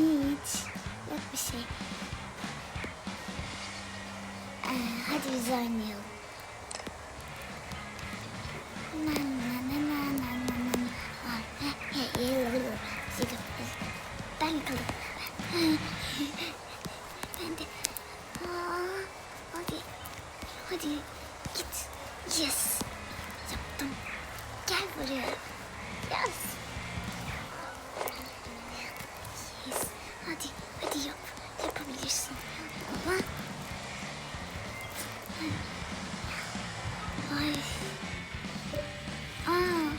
Hiç. Yok bir şey. Ee, hadi biz oynayalım. Na na na na na na na. Aa, he, he, he, he, he. Sıkı, Ben kalırım. Hadi. Hadi. Yes. Yaptım. Gel buraya. Yes. Hadi. Hadi yap. Yapabilirsin. Baba. Ay. Aa.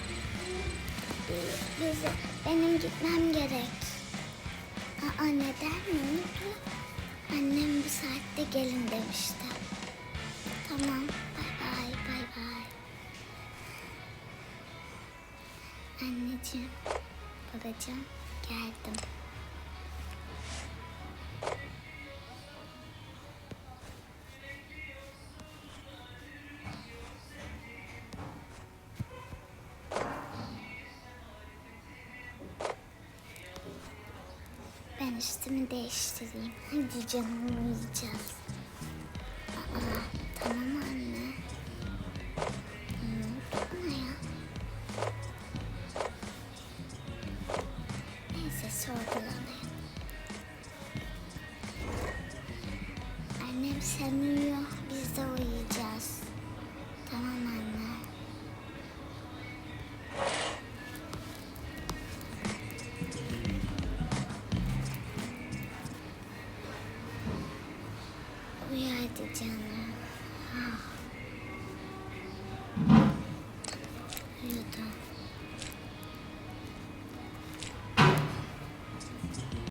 Biz, benim gitmem gerek. Aa, neden ne oldu? Annem bu saatte gelin demişti. Tamam. Bay bay bay bay. Anneciğim, babacığım geldim. Ben üstümü değiştireyim. Hadi canım uyuyacağız. Aa, tamam anne. Ne bana ya? Neyse sorgulamayın. Annem sen uyuyor, biz de uyuyacağız. 我要爱姐姐呢